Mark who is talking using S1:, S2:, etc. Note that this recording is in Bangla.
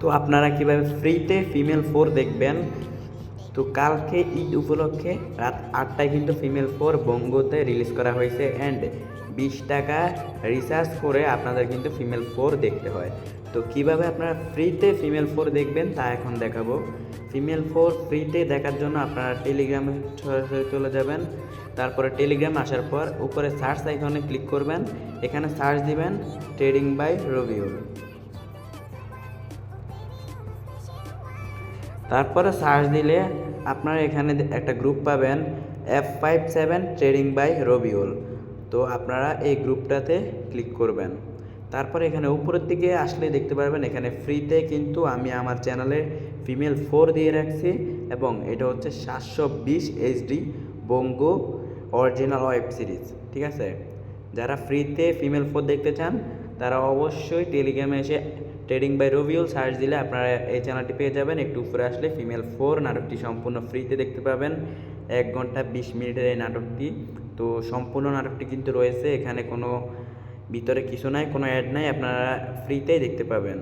S1: তো আপনারা কীভাবে ফ্রিতে ফিমেল ফোর দেখবেন? তো কালকে ঈদ উপলক্ষে রাত আটটায় কিন্তু ফিমেল ফোর বঙ্গতে রিলিজ করা হয়েছে অ্যান্ড বিশ টাকা রিচার্জ করে আপনাদের কিন্তু ফিমেল ফোর দেখতে হয়। তো কীভাবে আপনারা ফ্রিতে ফিমেল ফোর দেখবেন তা এখন দেখাবো। ফিমেল ফোর ফ্রিতে দেখার জন্য আপনারা টেলিগ্রামে সরাসরি চলে যাবেন। তারপরে টেলিগ্রাম আসার পর উপরে সার্চ আইকনে ক্লিক করবেন। এখানে সার্চ দিবেন ট্রেডিং বাই রবিউল তারপরে সার্চ দিলে আপনারা এখানে একটা গ্রুপ পাবেন F five seven trading by Rabiul তো আপনারা এই গ্রুপটাতে ক্লিক করবেন। তারপরে এখানে উপরের দিকে আসলে দেখতে পারবেন, এখানে ফ্রিতে কিন্তু আমি আমার চ্যানেলে ফিমেল ফোর দিয়ে রাখছি এবং এটা হচ্ছে সাতশো বিশ HD Banga original web series ঠিক আছে? যারা ফ্রিতে ফিমেল ফোর দেখতে চান তারা অবশ্যই টেলিগ্রামে এসে ট্রেডিং বাই রবিউল সার্চ দিলে আপনারা এই চ্যানেলটি পেয়ে যাবেন। একটু উপরে আসলে ফিমেল ফোর নাটকটি সম্পূর্ণ ফ্রিতে দেখতে পাবেন। এক ঘণ্টা বিশ মিনিটের এই নাটকটি। তো সম্পূর্ণ নাটকটি কিন্তু রয়েছে। এখানে কোনো ভিতরে কিছু নাই, কোনো অ্যাড নাই। আপনারা ফ্রিতেই দেখতে পাবেন।